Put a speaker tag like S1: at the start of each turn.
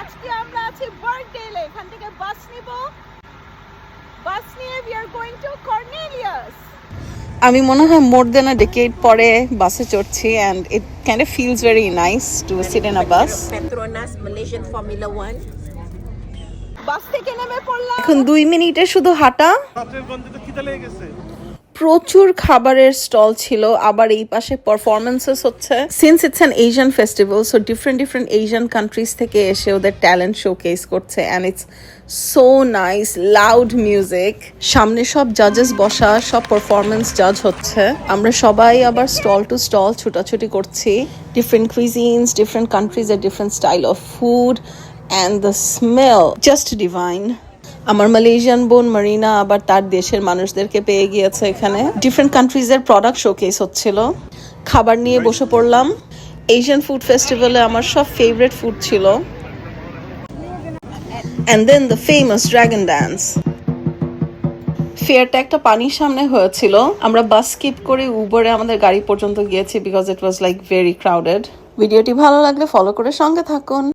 S1: আজকে আমরা আছি বার্কডেলে এখান থেকে বাস নিব। বাস নিয়ে we are going to Cornelius আমি মনে হয় মোর দেন আ ডেকেড পরে বাসে চড়ছি and it kind of feels very nice to sit in a bus
S2: Petronas Malaysian Formula One.
S1: Bus থেকে নেমে পড়লাম। এখন দুই মিনিটে শুধু হাঁটা।
S3: রাত্রের গন্ধে তো খিদে লেগে গেছে।
S1: প্রচুর খাবারের স্টল ছিল, আবার এই পাশে পারফরমেন্সেস হচ্ছে। Since it's an Asian festival so different different Asian countries থেকে এসে ওদের ট্যালেন্ট শোকেস করছে and it's so nice loud music সামনে সব জাজেস বসা, সব পারফরমেন্স জাজ হচ্ছে। আমরা সবাই আবার স্টল টু স্টল ছোটাছুটি করছি। ডিফারেন্ট cuisines ডিফারেন্ট কান্ট্রিজ এর different style of food and the smell just divine আমার মালয়েশিয়ান বোন মারিনা আবার তার দেশের মানুষদেরকে পেয়ে গিয়েছে এখানে। ডিফারেন্ট কান্ট্রিজের প্রোডাক্ট শোকেস হচ্ছিল। খাবার নিয়ে বসে পড়লাম। এশিয়ান ফুড ফেস্টিভ্যালে আমার সব ফেভারিট ফুড ছিল। And then the famous dragon dance ফেয়ারটা একটা পানির সামনে হয়েছিল। আমরা বাস স্কিপ করে উবরে আমাদের গাড়ি পর্যন্ত গিয়েছি because it was like very crowded ভিডিওটি ভালো লাগলে ফলো করে সঙ্গে থাকুন।